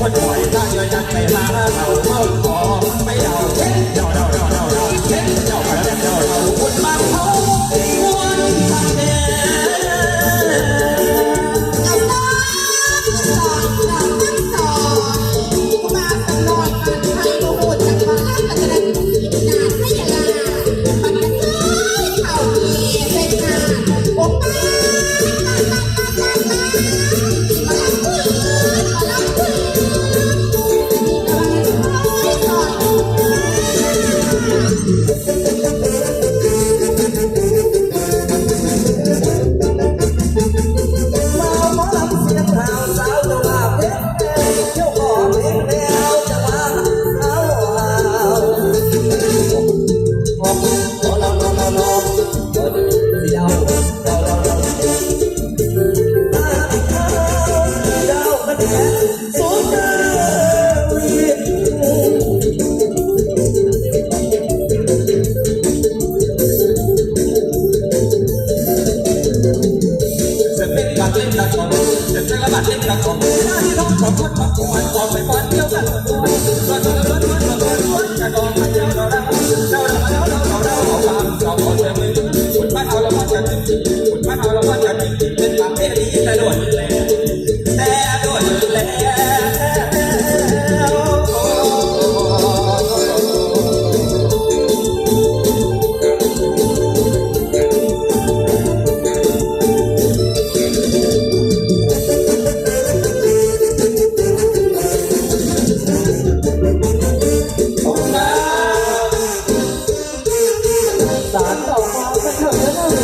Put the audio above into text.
What do I got? You're not my lover. la comida,